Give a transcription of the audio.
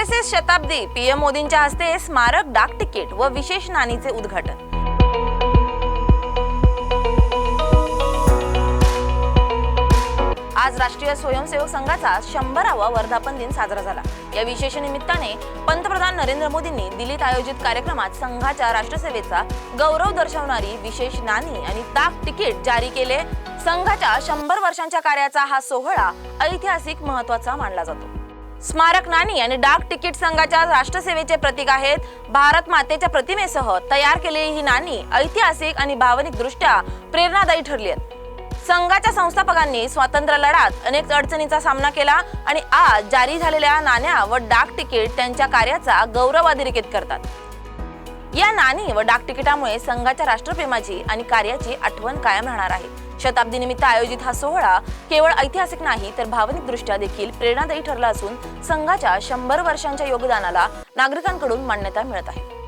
RSS शताब्दी PM मोदींच्या हस्ते स्मारक डाक तिकीट व विशेष नाणीचे उद्घाटन. आज राष्ट्रीय स्वयंसेवक संघाचा शंभरावा वर्धापन दिन साजरा झाला. या विशेष निमित्ताने पंतप्रधान नरेंद्र मोदींनी दिल्लीत आयोजित कार्यक्रमात संघाच्या राष्ट्रसेवेचा गौरव दर्शवणारी विशेष नाणी आणि डाक तिकीट जारी केले. संघाच्या शंभर वर्षांच्या कार्याचा हा सोहळा ऐतिहासिक महत्त्वाचा मानला जातो. स्मारक नाणी आणि डाक तिकीट संघाच्या राष्ट्रसेवेचे प्रतीक आहेत. भारत मातेच्या प्रतिमेसह तयार केलेली ही नाणी ऐतिहासिक आणि भावनिक दृष्ट्या प्रेरणादायी ठरली आहेत. संघाच्या संस्थापकांनी स्वातंत्र्य लढ्यात अनेक अडचणींचा सामना केला आणि आज जारी झालेल्या नाण्या व डाक तिकीट त्यांच्या कार्याचा गौरव अधोरेखित करतात. या नाणी व डाकतिकिटामुळे संघाच्या राष्ट्रप्रेमाची आणि कार्याची आठवण कायम राहणार आहे. शताब्दी निमित्त आयोजित हा सोहळा केवळ ऐतिहासिक नाही तर भावनिक दृष्ट्या देखील प्रेरणादायी ठरला असून संघाच्या शंभर वर्षांच्या योगदानाला नागरिकांकडून मान्यता मिळत आहे.